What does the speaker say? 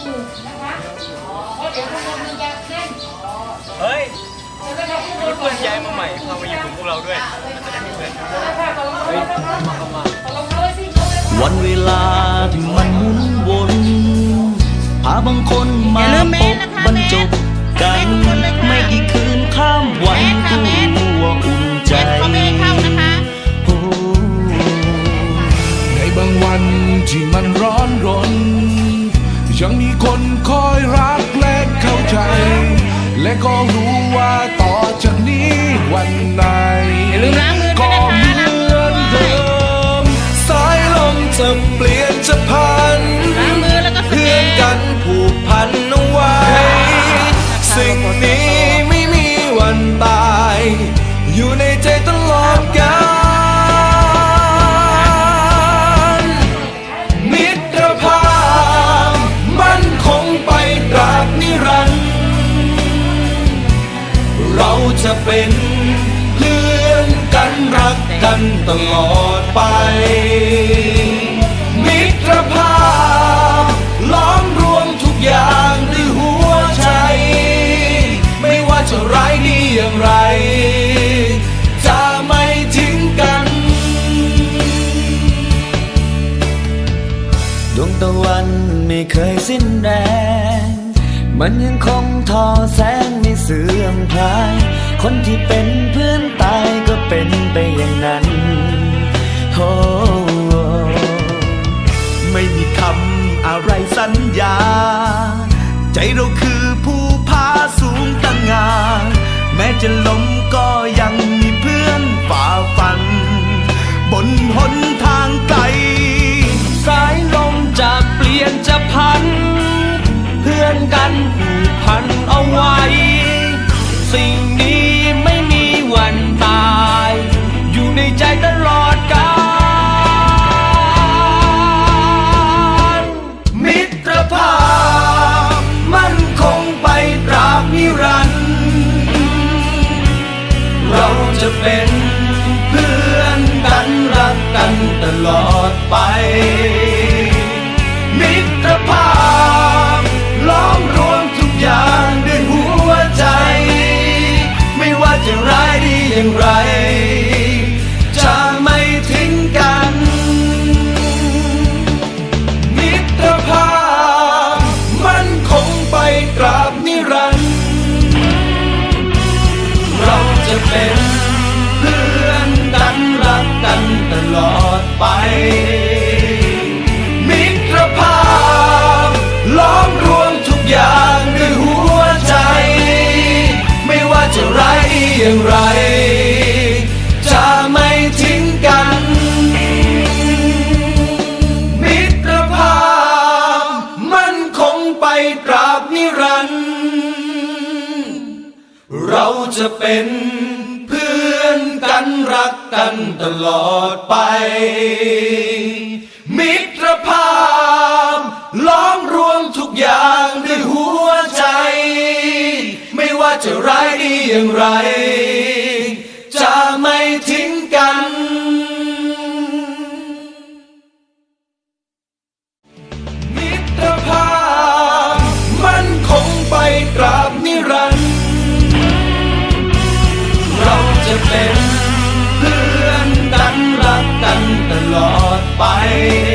ถูกนะคะเพราะเดี๋ยวข้างบนมันจะแน่นเฮ้ยแล้วก็จะขึ้นบมีนเพื่อนย้ายมาใหม่เข้ามาอยู่กับพวกเราด้วยมันจะได้มีเพื่อน วันเวลาที่ คนคอยรักและเข้าใจ และก็รู้ว่าต่อจากนี้วันไหนอย่าลืมล้างมือด้ก็วยนะคะเหมือนเดิมสายลมจะเปลี่ยนจะพันล้างมือแล้วก็สแกเพื่อนนกันผูกพันเอาไว้ สิ่งนี้ไม่มีวันตาย อยู่ใน จะเป็นเพื่อนกันรักกันตลอดไป มิตรภาพล้อมรวมทุกอย่างด้วยหัวใจ ไม่ว่าจะร้ายดีอย่างไร จะไม่ทิ้งกัน ดวงตะวันไม่เคยสิ้นแรง มันยังคงทอแสง เสื่อมคลาย คนที่เป็นเพื่อนตายก็เป็นไปอย่างนั้น ในใจตลอดกาลมิตรภาพมันคงไปตราบนิรันดร์เราจะเป็นเพื่อนกันรักกันตลอดไป ตราบนิรันดร์เราจะเป็นเพื่อนกันรักกันตลอดไป มิตรภาพ ล้อมรวมทุกอย่างด้วยหัวใจ ไม่ว่าจะร้ายดีอย่างไร จะไม่ทิ้งกัน ด